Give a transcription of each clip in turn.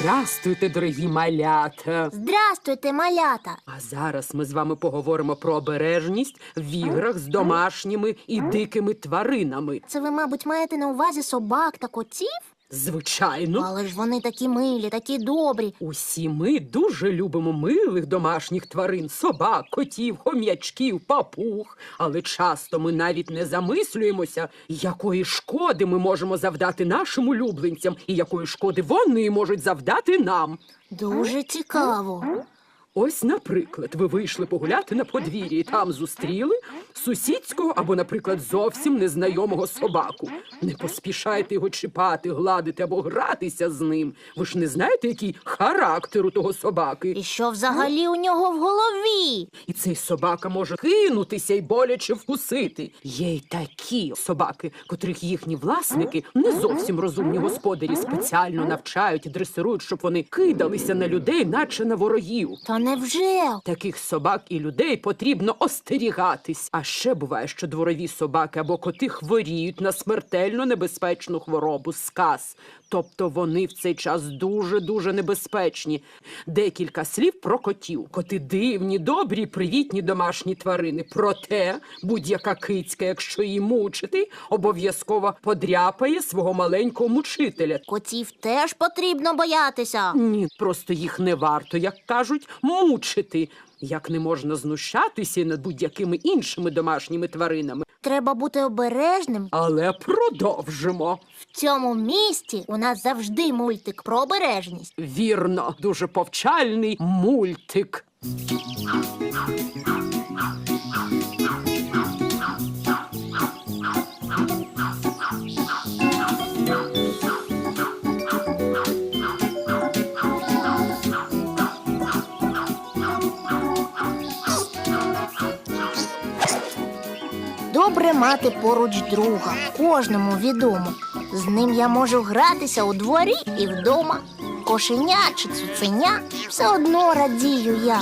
Здрастуйте, дорогі малята. Здрастуйте, малята. А зараз ми з вами поговоримо про обережність в іграх з домашніми і дикими тваринами. Це ви, мабуть, маєте на увазі собак та котів? Звичайно, Але ж вони такі милі, такі добрі. усі ми дуже любимо милих домашніх тварин, собак, котів, хом'ячків, папуг. Але часто ми навіть не замислюємося, якої шкоди ми можемо завдати нашим улюбленцям і якої шкоди вони можуть завдати нам. Дуже цікаво. Ось, наприклад, ви вийшли погуляти на подвір'ї і там зустріли сусідського або, наприклад, зовсім незнайомого собаку. Не поспішайте його чіпати, гладити або гратися з ним. Ви ж не знаєте, який характер у того собаки. І що взагалі у нього в голові? І цей собака може кинутися й боляче вкусити. Є й такі собаки, котрих їхні власники, не зовсім розумні господарі, спеціально навчають і дресирують, щоб вони кидалися на людей, наче на ворогів. Та невже? Таких собак і людей потрібно остерігатись. А ще буває, що дворові собаки або коти хворіють на смертельно небезпечну хворобу сказ. Тобто вони в цей час дуже дуже небезпечні. Декілька слів про котів. Коти дивні, добрі, привітні домашні тварини. Проте будь-яка кицька, якщо її мучити, обов'язково подряпає свого маленького мучителя. Котів теж потрібно боятися. Ні, просто їх не варто, як кажуть, мучити. Як не можна знущатися над будь-якими іншими домашніми тваринами. Треба бути обережним. Але продовжимо. В цьому місті у нас завжди мультик про обережність. Вірно, дуже повчальний мультик. Добре мати поруч друга, кожному відомо. З ним я можу гратися у дворі і вдома. Кошеня чи цуценя все одно радію я.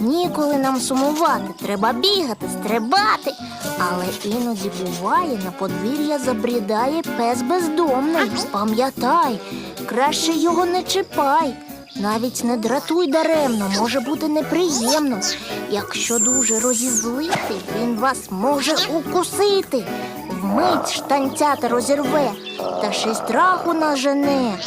Ніколи нам сумувати, треба бігати, стрибати. Але іноді буває, на подвір'я забрідає пес бездомний. Пам'ятай, краще його не чіпай. Навіть не дратуй даремно, може бути неприємно. Якщо дуже розізлити, він вас може укусити. Вмить штанцята розірве, та ще й страху нажене.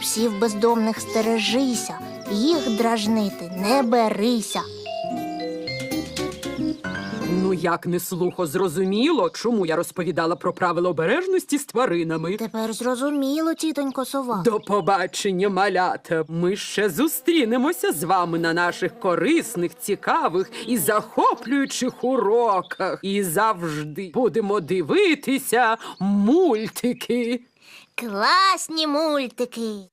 Псів бездомних стережися, їх дражнити не берися. Ну як не слухо зрозуміло, чому я розповідала про правила обережності з тваринами. Тепер зрозуміло, тітонько сова. До побачення, малята. Ми ще зустрінемося з вами на наших корисних, цікавих і захоплюючих уроках. І завжди будемо дивитися мультики. Класні мультики.